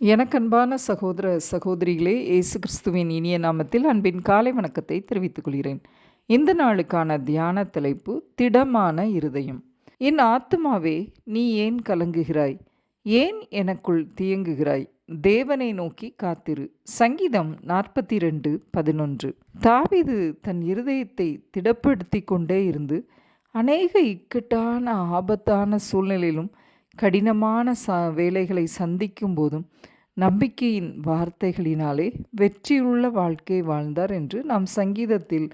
எனக்கன்பான சகோதர சகோதரிகளே இயேசு கிறிஸ்துவின் இனிய நாமத்தில் அன்பின் காலை வணக்கத்தை தெரிவித்துக் கொள்கிறேன். இந்த நாளுக்கான தியான தலைப்பு திடமான இருதயம். என் ஆத்துமாவே நீ ஏன் கலங்குகிறாய்? ஏன் எனக்குள் தியங்குகிறாய்? தேவனை நோக்கி காத்திரு. சங்கீதம் நாற்பத்தி ரெண்டு பதினொன்று. தாவிது தன் இருதயத்தை திடப்படுத்தி கொண்டே இருந்து அநேக இக்கட்டான ஆபத்தான சூழ்நிலையிலும் கடினமான ச வேலைகளை சந்திக்கும் போதும் நம்பிக்கையின் வார்த்தைகளினாலே வெற்றியுள்ள வாழ்க்கை வாழ்ந்தார் என்று நாம் சங்கீதத்தில்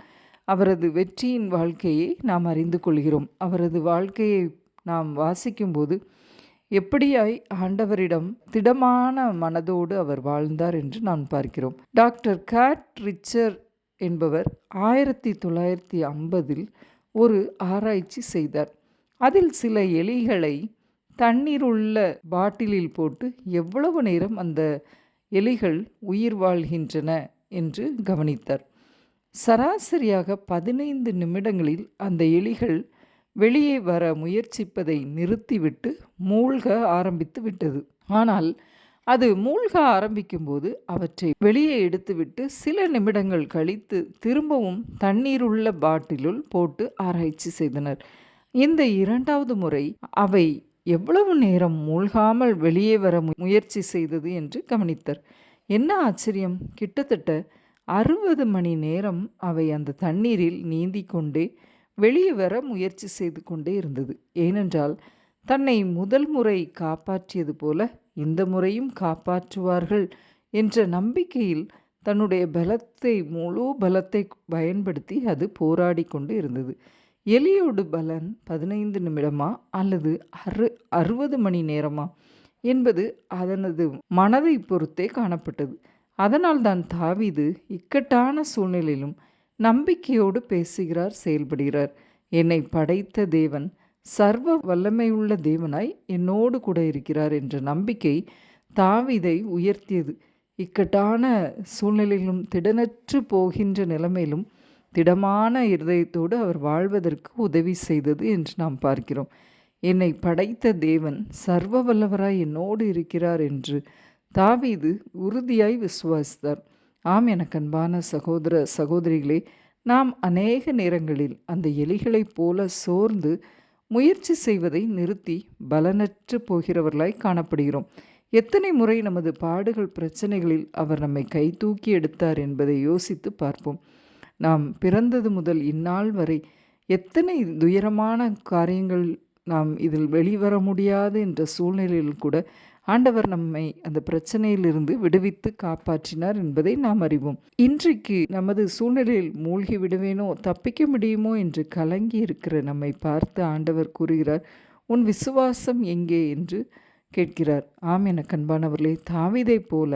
அவரது வெற்றியின் வாழ்க்கையை நாம் அறிந்து கொள்கிறோம். அவரது வாழ்க்கையை நாம் வாசிக்கும்போது எப்படியாய் ஆண்டவரிடம் திடமான மனதோடு அவர் வாழ்ந்தார் என்று நாம் பார்க்கிறோம். டாக்டர் கேட் ரிச்சர் என்பவர் ஆயிரத்தி தொள்ளாயிரத்தி ஐம்பதில் ஒரு ஆராய்ச்சி செய்தார். அதில் சில எலிகளை தண்ணீர் உள்ள பாட்டிலில் போட்டு எவ்வளவு நேரம் அந்த எலிகள் உயிர் வாழ்கின்றன என்று கவனித்தார். சராசரியாக பதினைந்து நிமிடங்களில் அந்த எலிகள் வெளியே வர முயற்சிப்பதை நிறுத்திவிட்டு மூழ்க ஆரம்பித்து விட்டது. ஆனால் அது மூழ்க ஆரம்பிக்கும்போது அவற்றை வெளியே எடுத்துவிட்டு சில நிமிடங்கள் கழித்து திரும்பவும் தண்ணீருள்ள பாட்டிலுள் போட்டு ஆராய்ச்சி செய்தனர். இந்த இரண்டாவது முறை அவை எவ்வளவு நேரம் மூழ்காமல் வெளியே வர முயற்சி செய்தது என்று கவனித்தார். என்ன ஆச்சரியம்? கிட்டத்தட்ட அறுபது மணி நேரம் அவை அந்த தண்ணீரில் நீந்தி கொண்டே வெளியே வர முயற்சி செய்து கொண்டே இருந்தது. ஏனென்றால் தன்னை முதல் முறை காப்பாற்றியது போல இந்த முறையும் காப்பாற்றுவார்கள் என்ற நம்பிக்கையில் தன்னுடைய பலத்தை முழு பலத்தை பயன்படுத்தி அது போராடி கொண்டு இருந்தது. எலியோடு பலன் பதினைந்து நிமிடமா அல்லது அறு அறுபது மணி நேரமா? என்பது அதனது மனதை பொறுத்தே காணப்பட்டது. அதனால் தான் தாவிது இக்கட்டான சூழ்நிலையிலும் நம்பிக்கையோடு பேசுகிறார் செயல்படுகிறார். என்னை படைத்த தேவன் சர்வ வல்லமையுள்ள தேவனாய் என்னோடு கூட இருக்கிறார் என்ற நம்பிக்கை தாவிதை உயர்த்தியது. இக்கட்டான சூழ்நிலையிலும் திடனற்று போகின்ற நிலைமையிலும் திடமான இருதயத்தோடு அவர் வாழ்வதற்கு உதவி செய்தது என்று நாம் பார்க்கிறோம். என்னை படைத்த தேவன் சர்வ வல்லவராய் என்னோடு இருக்கிறார் என்று தாவீது உறுதியாய் விசுவாசித்தார். ஆம் எனக்கு அன்பான சகோதர சகோதரிகளே நாம் அநேக நேரங்களில் அந்த எலிகளைப் போல சோர்ந்து முயற்சி செய்வதை நிறுத்தி பலனற்று போகிறவர்களாய் காணப்படுகிறோம். எத்தனை முறை நமது பாடுகள் பிரச்சனைகளில் அவர் நம்மை கை தூக்கி எடுத்தார் என்பதை யோசித்து பார்ப்போம். நாம் பிறந்தது முதல் இந்நாள் வரை எத்தனை துயரமான காரியங்கள் நாம் இதில் வெளிவர முடியாது என்ற சூழ்நிலையில் கூட ஆண்டவர் நம்மை அந்த பிரச்சனையிலிருந்து விடுவித்து காப்பாற்றினார் என்பதை நாம் அறிவோம். இன்றைக்கு நமது சூழ்நிலையில் மூழ்கி விடுவேனோ தப்பிக்க முடியுமோ என்று கலங்கி இருக்கிற நம்மை பார்த்து ஆண்டவர் கூறுகிறார் உன் விசுவாசம் எங்கே? என்று கேட்கிறார். ஆம் என கண்பானவர்களே தாவிதை போல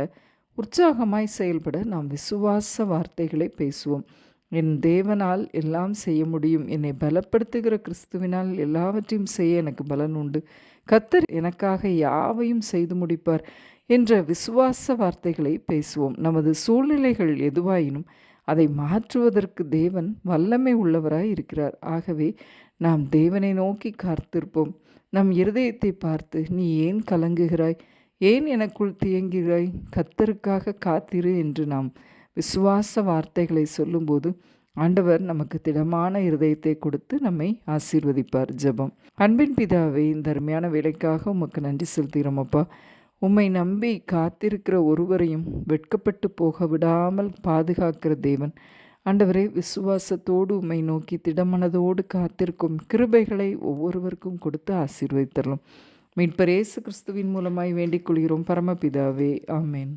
உற்சாகமாய் செயல்பட நாம் விசுவாச வார்த்தைகளை பேசுவோம். என் தேவனால் எல்லாம் செய்ய முடியும். என்னை பலப்படுத்துகிற கிறிஸ்துவினால் எல்லாவற்றையும் செய்ய எனக்கு பலன் உண்டு. கத்தர் எனக்காக யாவையும் செய்து முடிப்பார் என்ற விசுவாச வார்த்தைகளை பேசுவோம். நமது சூழ்நிலைகள் எதுவாயினும் அதை மாற்றுவதற்கு தேவன் வல்லமை உள்ளவராய் இருக்கிறார். ஆகவே நாம் தேவனை நோக்கி காத்திருப்போம். நம் இருதயத்தை பார்த்து நீ ஏன் கலங்குகிறாய்? ஏன் எனக்குள் தியங்குகிறாய்? கத்தருக்காக காத்திரு என்று நாம் விசுவாச வார்த்தைகளை சொல்லும்போது ஆண்டவர் நமக்கு திடமான இருதயத்தை கொடுத்து நம்மை ஆசீர்வதிப்பார். ஜபம். அன்பின் பிதாவை இந்த அருமையான வேலைக்காக உமக்கு நன்றி செலுத்துகிறோம் அப்பா. உம்மை நம்பி காத்திருக்கிற ஒருவரையும் வெட்கப்பட்டு போக விடாமல் பாதுகாக்கிற தேவன். ஆண்டவரே விசுவாசத்தோடு உம்மை நோக்கி திடமனதோடு காத்திருக்கும் கிருபைகளை ஒவ்வொருவருக்கும் கொடுத்து ஆசீர்வதித்தரலாம். மீட்பரேசு கிறிஸ்துவின் மூலமாய் வேண்டிக் கொள்கிறோம். பரமபிதாவே ஆமேன்.